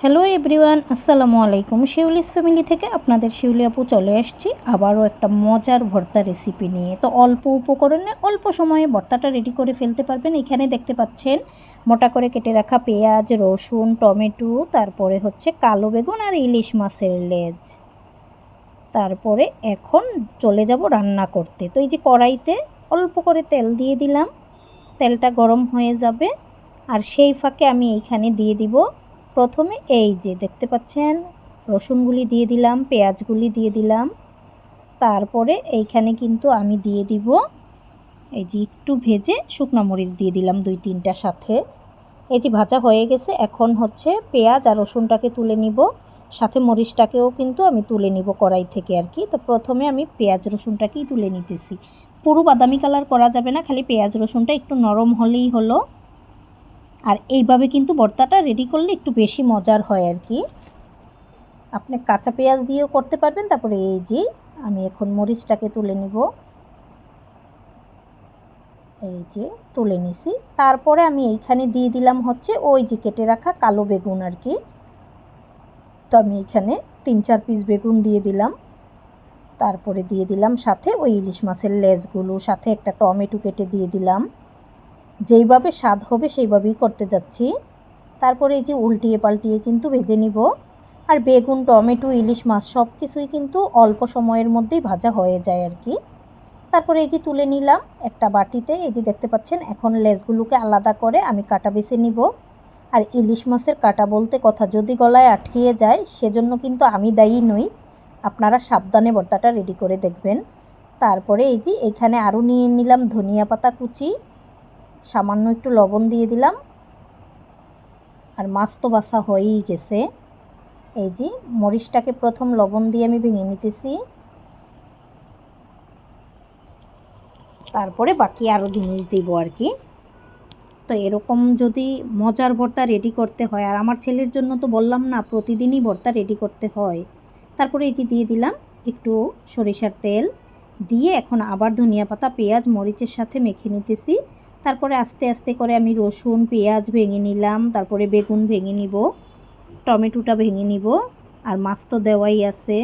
Hello everyone আসসালামু আলাইকুম Shiuli's family থেকে আপনাদের শিউলি আপু চলে আসছি আবারও একটা মজার ভর্তা রেসিপি নিয়ে। তো অল্প উপকরণে অল্প সময়ে ভর্তাটা রেডি করে ফেলতে পারবেন। এখানে দেখতে পাচ্ছেন, মোটা করে কেটে রাখা পেঁয়াজ, রসুন, টমেটো, তারপরে হচ্ছে কালো বেগুন আর ইলিশ মাছের লেজ। তারপরে এখন চলে যাব রান্না করতে। তো এই যে কড়াইতে অল্প করে তেল দিয়ে দিলাম। তেলটা গরম হয়ে যাবে। আর সেই ফাঁকে আমি এইখানে দিয়ে দিব প্রথমে এই যে দেখতে পাচ্ছেন, রসুনগুলি দিয়ে দিলাম, পেঁয়াজগুলি দিয়ে দিলাম। তারপরে এইখানে কিন্তু আমি দিয়ে দিব, এই যে একটু ভেজে শুকনো মরিচ দিয়ে দিলাম দুই তিনটা সাথে। এই যে ভাজা হয়ে গেছে, এখন হচ্ছে পেঁয়াজ আর রসুনটাকে তুলে নিব। সাথে মরিচটাকেও কিন্তু আমি তুলে নিব কড়াই থেকে আর কি। তো প্রথমে আমি পেঁয়াজ রসুনটাকেই তুলে নিতেছি। পুরো বাদামি কালার করা যাবে না, খালি পেঁয়াজ রসুনটা একটু নরম হলেই হলো। আর এইভাবে কিন্তু ভর্তাটা রেডি করলে একটু বেশি মজার হয় আর কি। আপনি কাঁচা পেঁয়াজ দিয়েও করতে পারবেন, তারপরে এই যে আমি এখন মরিচটাকে তুলে নিব। এই যে তুলে নিছি। তারপরে আমি এইখানে দিয়ে দিলাম হচ্ছে ওই যে কেটে রাখা কালো বেগুন আর কি। তো আমি এখানে তিন চার পিস বেগুন দিয়ে দিলাম। তারপরে দিয়ে দিলাম সাথে ওই ইলিশ মাছের লেজগুলো, সাথে একটা টমেটো কেটে দিয়ে দিলাম। যেইভাবে স্বাদ হবে সেইভাবেই করতে যাচ্ছি। তারপরে এই যে উল্টিয়ে পাল্টিয়ে কিন্তু ভেজে নিব। আর বেগুন, টমেটো, ইলিশ মাছ সব কিছুই কিন্তু অল্প সময়ের মধ্যেই ভাজা হয়ে যায় আর কি। তারপরে এই যে তুলে নিলাম একটা বাটিতে। এই যে দেখতে পাচ্ছেন, এখন লেজগুলোকে আলাদা করে আমি কাটা বেছে নিব। আর ইলিশ মাছের কাটা বলতে কথা যদি গলায় আটকিয়ে যায়, সেজন্য কিন্তু আমি দায়ী নই। আপনারা সাবধানে ভর্তাটা রেডি করে দেখবেন। তারপরে এই যে এখানে আরও নিয়ে নিলাম ধনিয়া পাতা কুচি। সামান্য একটু লবণ দিয়ে দিলাম। আর মাছ তো বাসা হয়েই গেছে। এই যে মরিচটাকে প্রথম লবণ দিয়ে আমি ভেঙে নিতেছি। তারপরে বাকি আরও জিনিস দিব আর কি। তো এরকম যদি মজার ভর্তা রেডি করতে হয়, আর আমার ছেলের জন্য তো বললাম না, প্রতিদিনই ভর্তা রেডি করতে হয়। তারপরে এই যে দিয়ে দিলাম একটু সরিষার তেল। দিয়ে এখন আবার ধনিয়া পাতা, পেঁয়াজ, মরিচের সাথে মেখে নিতেছি। তারপরে আস্তে আস্তে করে আমি রসুন, পেঁয়াজ ভেঙে নিলাম, তারপরে বেগুন ভেঙে নিব, টমেটোটা ভেঙে নিব, আর মাছ তো দেওয়াই আছে।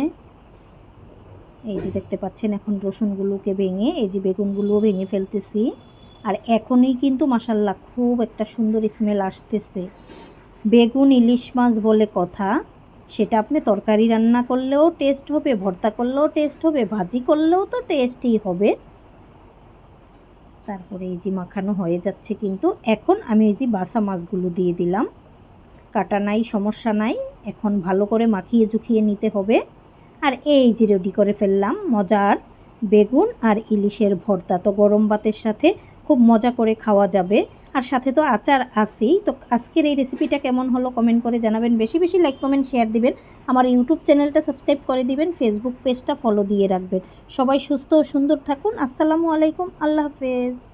এই যে দেখতে পাচ্ছেন, এখন রসুনগুলোকে ভেঙে, এই যে বেগুনগুলোও ভেঙে ফেলতেছি। আর এখনই কিন্তু মাসাল্লাহ খুব একটা সুন্দর স্মেল আসতেছে। বেগুন ইলিশ মাছ বলে কথা, সেটা আপনি তরকারি রান্না করলেও টেস্ট হবে, ভর্তা করলেও টেস্ট হবে, ভাজি করলেও তো টেস্টই হবে। তারপরে এই যে মাখানো হয়ে যাচ্ছে কিন্তু এখন আমি এই যে বাসা মাছগুলো দিয়ে দিলাম। কাটা নাই, সমস্যা নাই, এখন ভালো করে মাখিয়ে ঝুঁকিয়ে নিতে হবে। আর এই যে রেডি করে ফেললাম, মজার বেগুন আর ইলিশের ভর্তা। তো গরম ভাতের সাথে খুব মজা করে খাওয়া যাবে। আর সাথে তো আচার আছেই। তো আজকের এই রেসিপিটা কেমন হলো কমেন্ট করে জানাবেন। বেশি বেশি লাইক কমেন্ট শেয়ার দিবেন। আমার ইউটিউব চ্যানেলটা সাবস্ক্রাইব করে দিবেন। ফেসবুক পেজটা ফলো দিয়ে রাখবেন। সবাই সুস্থ ও সুন্দর থাকুন। আসসালামু আলাইকুম। আল্লাহ হাফেজ।